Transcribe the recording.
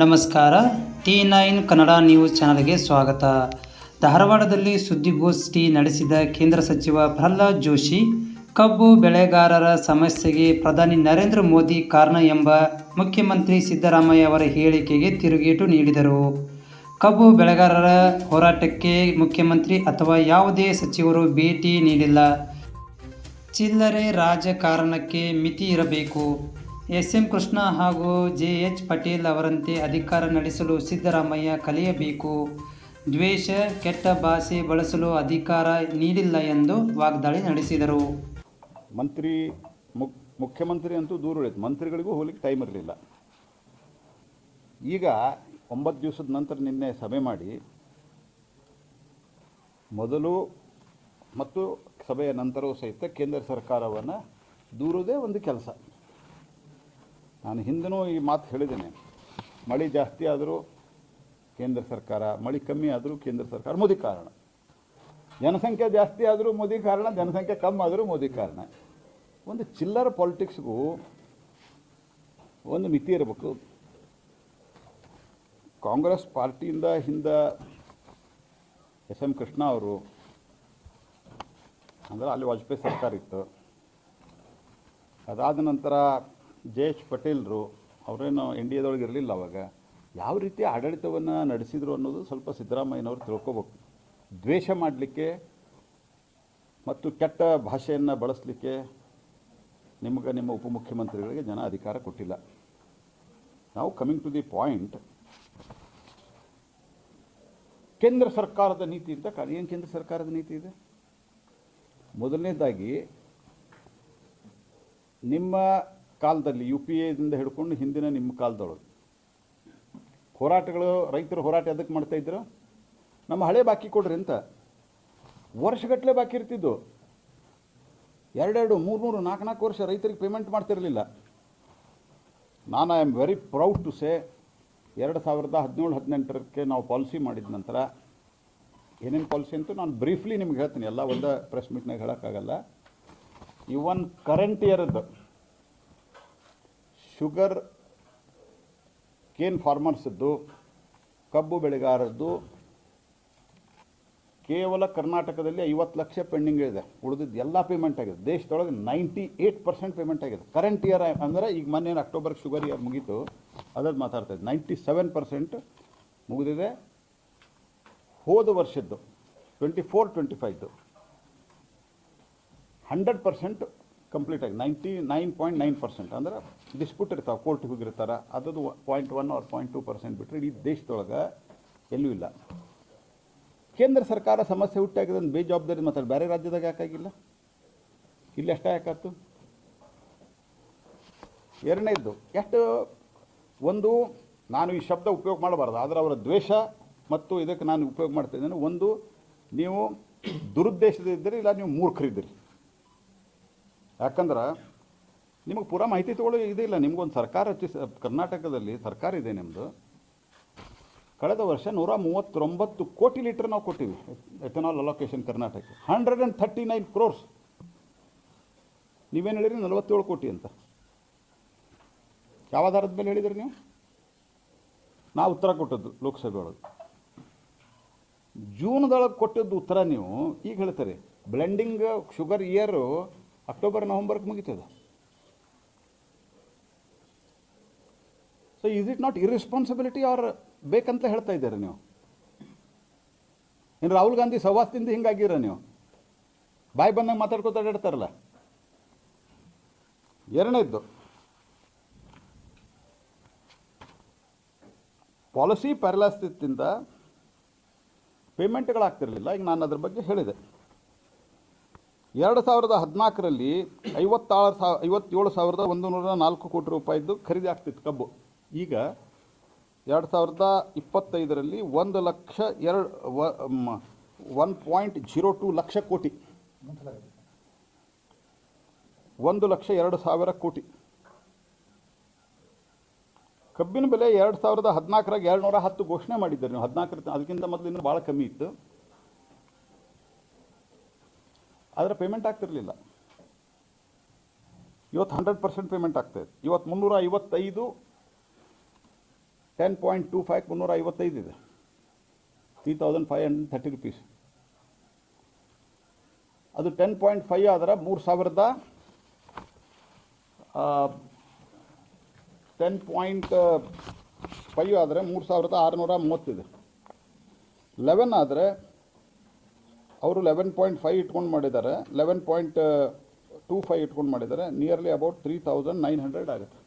ನಮಸ್ಕಾರ. T nine Kannada news ಚಾನಲ್ಗೆ ಸ್ವಾಗತ. ಧಾರವಾಡದಲ್ಲಿ ಸುದ್ದಿಗೋಷ್ಠಿ ನಡೆಸಿದ ಕೇಂದ್ರ ಸಚಿವ ಪ್ರಹ್ಲಾದ್ ಜೋಶಿ, ಕಬ್ಬು ಬೆಳೆಗಾರರ ಸಮಸ್ಯೆಗೆ ಪ್ರಧಾನಿ ನರೇಂದ್ರ ಮೋದಿ ಕಾರಣ ಎಂಬ ಮುಖ್ಯಮಂತ್ರಿ ಸಿದ್ದರಾಮಯ್ಯ ಅವರ ಹೇಳಿಕೆಗೆ ತಿರುಗೇಟು ನೀಡಿದರು. ಕಬ್ಬು ಬೆಳೆಗಾರರ ಹೋರಾಟಕ್ಕೆ ಮುಖ್ಯಮಂತ್ರಿ ಅಥವಾ ಯಾವುದೇ ಸಚಿವರು ಭೇಟಿ ನೀಡಿಲ್ಲ. ಚಿಲ್ಲರೆ ರಾಜಕಾರಣಕ್ಕೆ ಮಿತಿ ಇರಬೇಕು. ಎಸ್ ಎಂ ಕೃಷ್ಣ ಹಾಗೂ ಜೆ ಎಚ್ ಪಟೇಲ್ ಅವರಂತೆ ಅಧಿಕಾರ ನಡೆಸಲು ಸಿದ್ದರಾಮಯ್ಯ ಕಲಿಯಬೇಕು. ದ್ವೇಷ, ಕೆಟ್ಟ ಭಾಷೆ ಬಳಸಲು ಅಧಿಕಾರ ನೀಡಿಲ್ಲ ಎಂದು ವಾಗ್ದಾಳಿ ನಡೆಸಿದರು. ಮಂತ್ರಿ ಮುಖ್ಯಮಂತ್ರಿ ಅಂತೂ ದೂರ ಉಳಿತು ಮಂತ್ರಿಗಳಿಗೂ ಹೋಗ್ಲಿಕ್ಕೆ ಟೈಮ್ ಇರಲಿಲ್ಲ. ಈಗ ಒಂಬತ್ತು ದಿವಸದ ನಂತರ ನಿನ್ನೆ ಸಭೆ ಮಾಡಿ ಮೊದಲು ಮತ್ತು ಸಭೆಯ ನಂತರವೂ ಸಹಿತ ಕೇಂದ್ರ ಸರ್ಕಾರವನ್ನು ದೂರೋದೇ ಒಂದು ಕೆಲಸ. ನಾನು ಹಿಂದೂ ಈ ಮಾತು ಹೇಳಿದ್ದೇನೆ. ಮಳೆ ಜಾಸ್ತಿ ಆದರೂ ಕೇಂದ್ರ ಸರ್ಕಾರ, ಮಳೆ ಕಮ್ಮಿ ಆದರೂ ಕೇಂದ್ರ ಸರ್ಕಾರ, ಮೋದಿ ಕಾರಣ. ಜನಸಂಖ್ಯೆ ಜಾಸ್ತಿ ಆದರೂ ಮೋದಿ ಕಾರಣ, ಜನಸಂಖ್ಯೆ ಕಮ್ಮಿ ಆದರೂ ಮೋದಿ ಕಾರಣ. ಒಂದು ಚಿಲ್ಲರ ಪಾಲಿಟಿಕ್ಸ್ಗೂ ಒಂದು ಮಿತಿ ಇರಬೇಕು. ಕಾಂಗ್ರೆಸ್ ಪಾರ್ಟಿಯಿಂದ ಹಿಂದೆ ಎಸ್ ಎಂ ಕೃಷ್ಣ ಅವರು, ಅಂದ್ರೆ ಅಲ್ಲಿ ವಾಜಪೇಯಿ ಸರ್ಕಾರ ಇತ್ತು. ಅದಾದ ನಂತರ ಜೆ ಎಚ್ ಪಟೇಲ್ರು ಅವರೇನು ಎನ್ ಡಿ ಎದೊಳಗೆ ಇರಲಿಲ್ಲ ಅವಾಗ, ಯಾವ ರೀತಿ ಆಡಳಿತವನ್ನು ನಡೆಸಿದ್ರು ಅನ್ನೋದು ಸ್ವಲ್ಪ ಸಿದ್ದರಾಮಯ್ಯನವರು ತಿಳ್ಕೊಬೇಕು. ದ್ವೇಷ ಮಾಡಲಿಕ್ಕೆ ಮತ್ತು ಕೆಟ್ಟ ಭಾಷೆಯನ್ನು ಬಳಸಲಿಕ್ಕೆ ನಿಮಗೆ ನಿಮ್ಮ ಉಪಮುಖ್ಯಮಂತ್ರಿಗಳಿಗೆ ಜನ ಅಧಿಕಾರ ಕೊಟ್ಟಿಲ್ಲ. ನಾವು ಕಮಿಂಗ್ ಟು ದಿ ಪಾಯಿಂಟ್ ಕೇಂದ್ರ ಸರ್ಕಾರದ ನೀತಿ ಅಂತ ಏನು ಕೇಂದ್ರ ಸರ್ಕಾರದ ನೀತಿ ಇದೆ? ಮೊದಲನೇದಾಗಿ, ನಿಮ್ಮ ಕಾಲದಲ್ಲಿ ಯು ಪಿ ಎದಿಂದ ಹಿಡ್ಕೊಂಡು ಹಿಂದಿನ ನಿಮ್ಮ ಕಾಲದೊಳಗೆ. ಹೋರಾಟಗಳು, ರೈತರು ಹೋರಾಟ ಎದಕ್ಕೆ ಮಾಡ್ತಾ ಇದ್ರು? ನಮ್ಮ ಹಳೆ ಬಾಕಿ ಕೊಡ್ರಿ ಅಂತ. ವರ್ಷಗಟ್ಟಲೆ ಬಾಕಿ ಇರ್ತಿದ್ದು ಎರಡೆರಡು ಮೂರು ಮೂರು ನಾಲ್ಕು ನಾಲ್ಕು ವರ್ಷ ರೈತರಿಗೆ ಪೇಮೆಂಟ್ ಮಾಡ್ತಿರಲಿಲ್ಲ. ನಾನು I am very proud to say ಎರಡು ಸಾವಿರದ ಹದಿನೇಳು, ಹದಿನೆಂಟರಕ್ಕೆ ನಾವು ಪಾಲಿಸಿ ಮಾಡಿದ ನಂತರ, ಏನೇನು ಪಾಲಿಸಿ ಅಂತೂ ನಾನು ಬ್ರೀಫ್ಲಿ ನಿಮ್ಗೆ ಹೇಳ್ತೀನಿ. ಎಲ್ಲ ಒಂದೇ ಪ್ರೆಸ್ ಮೀಟ್ನಾಗ ಹೇಳೋಕ್ಕಾಗಲ್ಲ. ಇವನ್ ಕರೆಂಟ್ ಇಯರ್ದು ಶುಗರ್ ಕೇನ್ ಫಾರ್ಮರ್ಸದ್ದು ಕಬ್ಬು ಬೆಳೆಗಾರದ್ದು, ಕೇವಲ ಕರ್ನಾಟಕದಲ್ಲಿ ಐವತ್ತು ಲಕ್ಷ ಪೆಂಡಿಂಗ್ ಇದೆ. ಉಳಿದಿದ್ದು ಎಲ್ಲ ಪೇಮೆಂಟ್ ಆಗಿದೆ. ದೇಶದೊಳಗೆ ನೈಂಟಿ ಏಯ್ಟ್ ಪರ್ಸೆಂಟ್ ಪೇಮೆಂಟ್ ಆಗಿದೆ. ಕರೆಂಟ್ ಇಯರ್ ಅಂದರೆ ಈಗ ಮೊನ್ನೆ ಅಕ್ಟೋಬರ್ ಶುಗರ್ ಇಯರ್ ಮುಗೀತು. ಅದ್ರದ್ದು ಮಾತಾಡ್ತಾ ಇದ್ದೆ. ನೈಂಟಿ ಸೆವೆನ್ ಪರ್ಸೆಂಟ್ ಮುಗಿದಿದೆ. ಹೋದ ವರ್ಷದ್ದು ಟ್ವೆಂಟಿ ಫೋರ್ ಟ್ವೆಂಟಿ ಫೈವ್ದು ಹಂಡ್ರೆಡ್ ಪರ್ಸೆಂಟ್ ಕಂಪ್ಲೀಟ್ ಆಗಿ ninety nine point nine percent ಅಂದ್ರೆ ಡಿಸ್ಪ್ಯೂಟ್ ಇರ್ತಾವೆ ಕೋರ್ಟಿಗೆ ಹೋಗಿರ್ತಾರೆ ಅದದು point one or point two percent ಬಿಟ್ಟರೆ ಇಡೀ ದೇಶದೊಳಗೆ ಎಲ್ಲೂ ಇಲ್ಲ. ಕೇಂದ್ರ ಸರ್ಕಾರ ಸಮಸ್ಯೆ ಹುಟ್ಟಾಗಿದೆ ಅಂತ ಬೇಜವಾಬ್ದಾರಿ ಮತ್ತೆ ಬೇರೆ ರಾಜ್ಯದಾಗ ಯಾಕಾಗಿಲ್ಲ ಇಲ್ಲಿ ಅಷ್ಟೇ ಯಾಕಾಯ್ತು ಎರಡನೇದ್ದು, ಎಷ್ಟು ಒಂದು, ನಾನು ಈ ಶಬ್ದ ಉಪಯೋಗ ಮಾಡಬಾರ್ದು. ಆದರೆ ಅವರ ದ್ವೇಷ ಮತ್ತು ಇದಕ್ಕೆ ನಾನು ಉಪಯೋಗ ಮಾಡ್ತಾ ಇದ್ದೇನೆ. ಒಂದು, ನೀವು ದುರುದ್ದೇಶದಿದ್ದರೆ ಇಲ್ಲ ನೀವು ಮೂರ್ಖರಿದ್ದೀರಿ? ಯಾಕಂದ್ರೆ ನಿಮಗೆ ಪೂರಾ ಮಾಹಿತಿ ತಗೊಳ್ಳೋ ಇದಿಲ್ಲ ನಿಮಗೊಂದು ಸರ್ಕಾರ ರಚಿಸ ಕರ್ನಾಟಕದಲ್ಲಿ ಸರ್ಕಾರ ಇದೆ ನಿಮ್ಮದು ಕಳೆದ ವರ್ಷ ನೂರ ಮೂವತ್ತೊಂಬತ್ತು ಕೋಟಿ ಲೀಟರ್ ನಾವು ಕೊಟ್ಟಿವಿ ethanol allocation Karnataka hundred and thirty nine crores ನೀವೇನು ಹೇಳಿದ್ರಿ? ನಲವತ್ತೇಳು ಕೋಟಿ ಅಂತ. ಯಾವ ಆಧಾರದ ಮೇಲೆ ಹೇಳಿದ್ರಿ ನೀವು? ನಾವು ಉತ್ತರ ಕೊಟ್ಟದ್ದು ಲೋಕಸಭೆ ಒಳಗೆ ಜೂನ್ದೊಳಗೆ ಕೊಟ್ಟದ್ದು ಉತ್ತರ ನೀವು. ಈಗ ಹೇಳ್ತಾರೆ ಬ್ಲೆಂಡಿಂಗ್ ಶುಗರ್ ಇಯರು ಅಕ್ಟೋಬರ್ ನವಂಬರ್ಗೆ ಮುಗಿತದೆ? So is it not irresponsibility or ಬೇಕಂತ ಹೇಳ್ತಾ ಇದ್ದೀರಿ ನೀವು? ಇನ್ನು ರಾಹುಲ್ ಗಾಂಧಿ ಸವಾಸದಿಂದ ಹಿಂಗಾಗಿರ ನೀವು? ಬಾಯಿ ಬಂದಾಗ ಮಾತಾಡ್ಕೊತಾ ಎರಡನೇ ಎರಡನೇದ್ದು, ಪಾಲಿಸಿ ಪ್ಯಾರಲಾಸ್ತಿಂದ ಪೇಮೆಂಟ್ಗಳಾಗ್ತಿರಲಿಲ್ಲ. ಈಗ ನಾನು ಅದ್ರ ಬಗ್ಗೆ ಹೇಳಿದೆ. ಎರಡು ಸಾವಿರದ ಹದಿನಾಲ್ಕರಲ್ಲಿ ಐವತ್ತಾರು ಸಾವ ಐವತ್ತೇಳು ಸಾವಿರದ ಒಂದು ನೂರ ನಾಲ್ಕು ಕೋಟಿ ರೂಪಾಯಿದ್ದು ಖರೀದಿ ಆಗ್ತಿತ್ತು ಕಬ್ಬು. ಈಗ ಎರಡು ಸಾವಿರದ ಇಪ್ಪತ್ತೈದರಲ್ಲಿ ಒಂದು ಲಕ್ಷ ಎರಡು ಒನ್ ಪಾಯಿಂಟ್ ಜೀರೋ ಟು ಲಕ್ಷ ಕೋಟಿ. ಒಂದು ಲಕ್ಷ ಎರಡು ಸಾವಿರ ಕೋಟಿ. ಕಬ್ಬಿನ ಬೆಲೆ ಎರಡು ಸಾವಿರದ ಹದಿನಾಲ್ಕರಾಗ ಎರಡು ನೂರ ಹತ್ತು ಘೋಷಣೆ ಮಾಡಿದ್ದಾರೆ. ನೀವು ಹದಿನಾಲ್ಕರ ಅದಕ್ಕಿಂತ ಮೊದಲು ಇನ್ನೂ ಭಾಳ ಕಮ್ಮಿ ಇತ್ತು. ಆದರೆ ಪೇಮೆಂಟ್ ಆಗ್ತಿರಲಿಲ್ಲ. ಇವತ್ತು ಹಂಡ್ರೆಡ್ ಪರ್ಸೆಂಟ್ ಪೇಮೆಂಟ್ ಆಗ್ತಾಯಿದೆ ಇವತ್ತು ಮುನ್ನೂರ ಐವತ್ತೈದು ಟೆನ್ ಪಾಯಿಂಟ್ ಟೂ ಫೈವ್ ಮುನ್ನೂರ ಐವತ್ತೈದು ಇದೆ three thousand five hundred thirty rupees ಅದು ಟೆನ್ ಪಾಯಿಂಟ್ ಫೈವ್ ಆದ್ರೆ ಮೂರು ಸಾವಿರದ ಟೆನ್ ಪಾಯಿಂಟ್ ಫೈವ್ ಆದರೆ ಮೂರು ಸಾವಿರದ ಆರುನೂರ ಮೂವತ್ತಿದೆ ಲೆವೆನ್ ಆದರೆ ಅವರು ಲೆವೆನ್ ಪಾಯಿಂಟ್ ಫೈವ್ ಇಟ್ಕೊಂಡು ಮಾಡಿದ್ದಾರೆ. ಲೆವೆನ್ ಪಾಯಿಂಟ್ ಟೂ ಫೈವ್ ಇಟ್ಕೊಂಡು ಮಾಡಿದ್ದಾರೆ. Nearly about three thousand nine hundred ಆಗುತ್ತೆ.